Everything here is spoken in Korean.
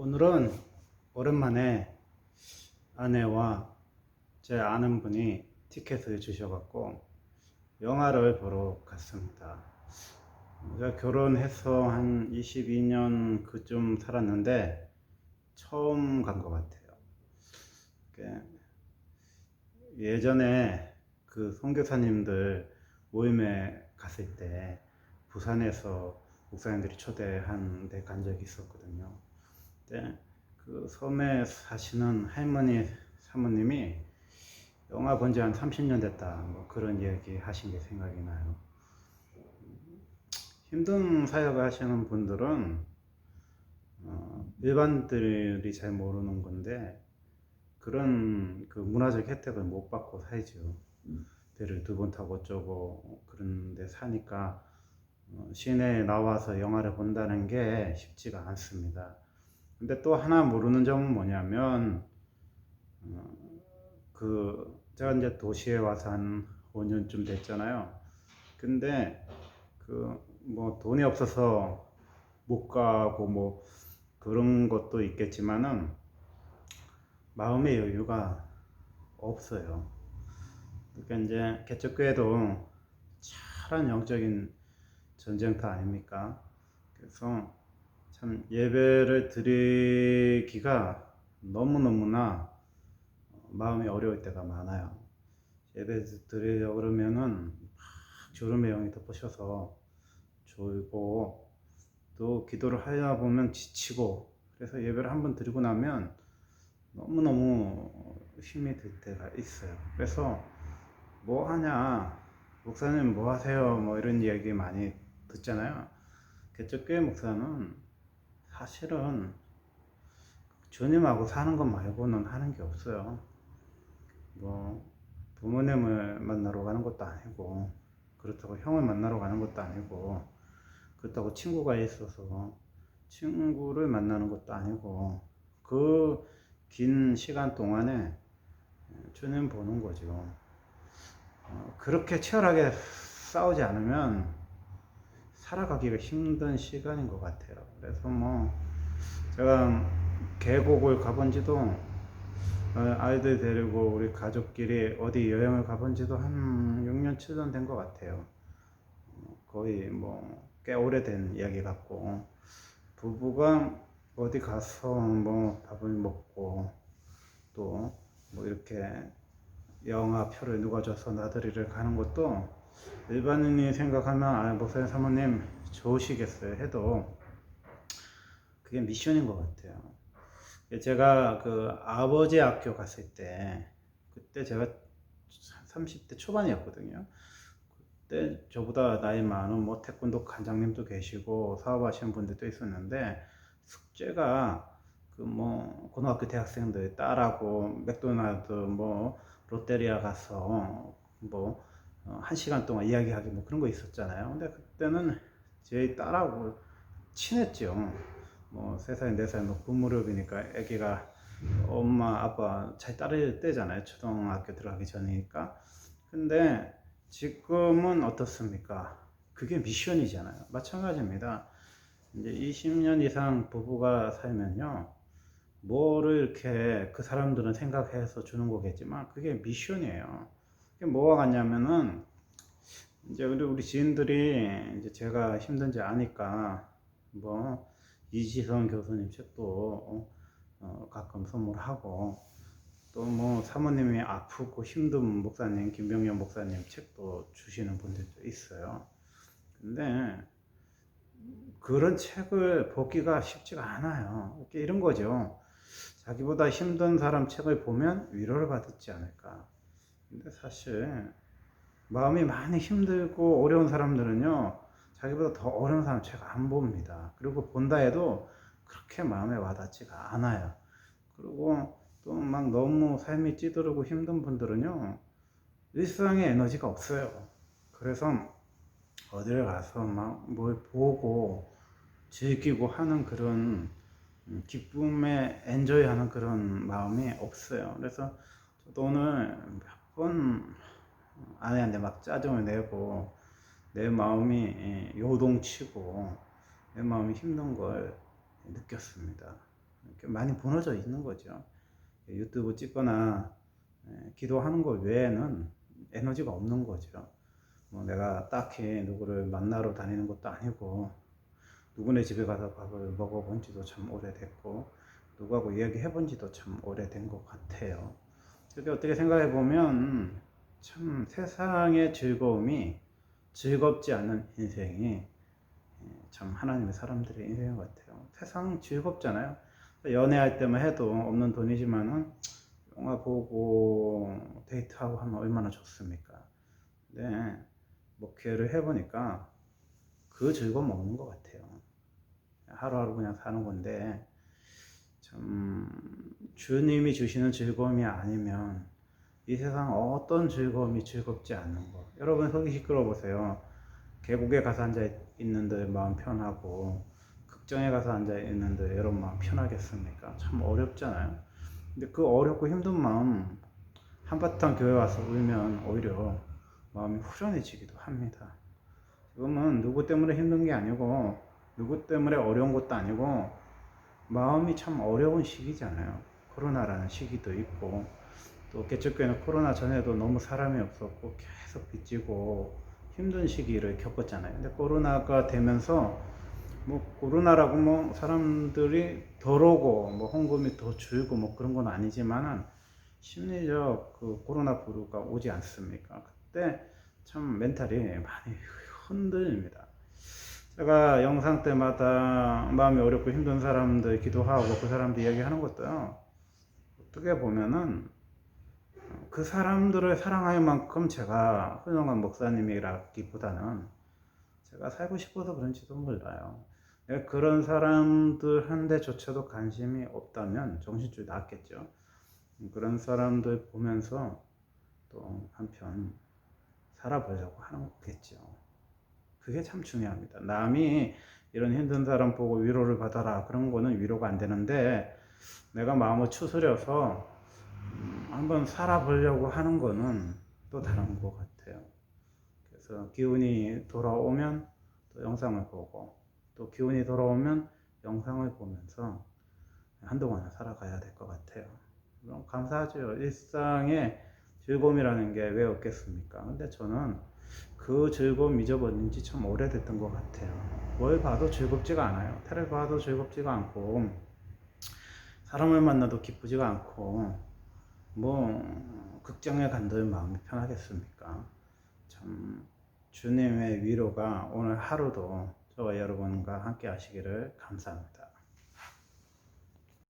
오늘은 오랜만에 아내와 제 아는 분이 티켓을 주셔갖고 영화를 보러 갔습니다. 제가 결혼해서 한 22년 그쯤 살았는데 처음 간 것 같아요. 예전에 그 선교사님들 모임에 갔을 때 부산에서 목사님들이 초대한 데 간 적이 있었거든요. 그때 그 섬에 사시는 할머니 사모님이 영화 본 지 한 30년 됐다 뭐 그런 얘기 하신 게 생각이 나요. 힘든 사역을 하시는 분들은 어, 일반들이 잘 모르는 건데 그런 그 문화적 혜택을 못 받고 살죠. 배를 두 번 타고 어쩌고 그런데 사니까 어, 시내에 나와서 영화를 본다는 게 쉽지가 않습니다. 근데 또 하나 모르는 점은 뭐냐면 어, 그 제가 이제 도시에 와서 한 5년쯤 됐잖아요. 근데 그 뭐 돈이 없어서 못 가고 뭐 그런 것도 있겠지만은 마음의 여유가 없어요. 그러니까 이제 개척교회도 char한 영적인 전쟁터 아닙니까? 그래서 참 예배를 드리기가 너무너무나 마음이 어려울 때가 많아요. 예배 드리려고 그러면은 막 주름의 영이 덮으셔서 졸고 또 기도를 하다 보면 지치고 그래서 예배를 한번 드리고 나면 너무너무 힘이 들 때가 있어요. 그래서 뭐 하냐, 목사님 뭐 하세요? 뭐 이런 얘기 많이 듣잖아요. 개척교회 목사는 사실은 주님하고 사는 것 말고는 하는 게 없어요. 뭐 부모님을 만나러 가는 것도 아니고 그렇다고 형을 만나러 가는 것도 아니고 그렇다고 친구가 있어서 친구를 만나는 것도 아니고 그 긴 시간 동안에 주님 보는 거죠. 어, 그렇게 치열하게 싸우지 않으면 살아가기가 힘든 시간인 것 같아요. 그래서 뭐 제가 계곡을 가본 지도 어, 아이들 데리고 우리 가족끼리 어디 여행을 가본 지도 한 6년, 7년 된 것 같아요. 어, 거의 뭐 꽤 오래된 이야기 같고 부부가 어디 가서 뭐 밥을 먹고 또 뭐 이렇게 영화 표를 누가 줘서 나들이를 가는 것도 일반인이 생각하면 아 목사님 사모님 좋으시겠어요 해도 그게 미션인 것 같아요. 제가 그 아버지 학교 갔을 때 그때 제가 30대 초반이었거든요. 그때 저보다 나이 많은 뭐 태권도 관장님도 계시고 사업하시는 분들도 있었는데 숙제가 그 뭐 고등학교 대학생들 딸하고 맥도날드 뭐 롯데리아 가서 뭐 어, 한 시간 동안 이야기하기 뭐 그런 거 있었잖아요. 근데 그때는 제 딸하고 친했죠. 뭐 세 살, 네 살 높은 무렵이니까 아기가 엄마, 아빠 잘 따를 때잖아요. 초등학교 들어가기 전이니까. 근데 지금은 어떻습니까? 그게 미션이잖아요. 마찬가지입니다. 이제 20년 이상 부부가 살면요. 뭐를 이렇게 그 사람들은 생각해서 주는 거겠지만 그게 미션이에요. 뭐가 같냐면은 이제 우리 우리 지인들이 이제 제가 힘든지 아니까 뭐 이지성 교수님 책도 어, 가끔 선물하고 또 뭐 사모님이 아프고 힘든 목사님 김병현 목사님 책도 주시는 분들도 있어요. 근데 그런 책을 보기가 쉽지가 않아요. 이런 거죠. 자기보다 힘든 사람 책을 보면 위로를 받지 않을까. 근데 사실 마음이 많이 힘들고 어려운 사람들은요, 자기보다 더 어려운 사람 책안 봅니다. 그리고 본다 해도 그렇게 마음에 와닿지가 않아요. 그리고 또 막 너무 삶이 찌들고 힘든 분들은요, 일상에 에너지가 없어요. 그래서 어딜 가서 막 뭘 보고 즐기고 하는 그런 음, 기쁨에 엔조이하는 그런 마음이 없어요. 그래서 저도 오늘 몇번 아내한테 막 짜증을 내고 내 마음이 예, 요동치고 내 마음이 힘든 걸 느꼈습니다. 많이 무너져 있는 거죠. 유튜브 찍거나 예, 기도하는 것 외에는 에너지가 없는 거죠. 뭐 내가 딱히 누구를 만나러 다니는 것도 아니고 누구네 집에 가서 밥을 먹어본 지도 참 오래됐고 누구하고 이야기해 본 지도 참 오래된 것 같아요. 이렇게 어떻게 생각해 보면 참 세상의 즐거움이 즐겁지 않는 인생이 예, 참 하나님의 사람들의 인생인 것 같아요. 세상 즐겁잖아요. 연애할 때만 해도 없는 돈이지만은 영화 보고 데이트하고 하면 얼마나 좋습니까? 근데 목회를 해보니까 그 즐거움 없는 것 같아요. 하루하루 그냥 사는 건데 참 주님이 주시는 즐거움이 아니면 이 세상 어떤 즐거움이 즐겁지 않는 거. 여러분 속이 시끄러 보세요. 계곡에 가서 앉아 있는데 마음 편하고 극장에 가서 앉아 있는데 여러분 마음 편하겠습니까? 참 어렵잖아요. 근데 그 어렵고 힘든 마음 한바탕 교회 와서 울면 오히려 마음이 후련해지기도 합니다. 지금은 누구 때문에 힘든 게 아니고 누구 때문에 어려운 것도 아니고 마음이 참 어려운 시기잖아요. 코로나라는 시기도 있고 또 개척교회는 코로나 전에도 너무 사람이 없었고 계속 빚지고 힘든 시기를 겪었잖아요. 근데 코로나가 되면서 뭐 코로나라고 뭐 사람들이 덜 오고 뭐 헌금이 더 줄고 뭐 그런 건 아니지만은 심리적 그 코로나 부류가 오지 않습니까? 그때 참 멘탈이 많이 흔들립니다. 제가 영상 때마다 마음이 어렵고 힘든 사람들 기도하고 그 사람들 이야기하는 것도요. 어떻게 보면은 그 사람들을 사랑할 만큼 제가 훌륭한 목사님이라기보다는 제가 살고 싶어서 그런지도 몰라요. 내가 그런 사람들한테조차도 관심이 없다면 정신줄 났겠죠. 그런 사람들 보면서 또 한편 살아보려고 하는 거겠죠. 그게 참 중요합니다. 남이 이런 힘든 사람 보고 위로를 받아라 그런 거는 위로가 안 되는데 내가 마음을 추스려서 음, 한번 살아보려고 하는 거는 또 다른 것 같아요. 그래서 기운이 돌아오면 또 영상을 보고 또 기운이 돌아오면 영상을 보면서 한동안은 살아가야 될 것 같아요. 그럼 감사하죠. 일상의 즐거움이라는 게 왜 없겠습니까? 근데 저는 그 즐거움 잊어버린 지 참 오래됐던 것 같아요. 뭘 봐도 즐겁지가 않아요. 테레 봐도 즐겁지가 않고, 사람을 만나도 기쁘지가 않고, 뭐, 극장에 간들 마음이 편하겠습니까? 참, 주님의 위로가 오늘 하루도 저와 여러분과 함께 하시기를 감사합니다.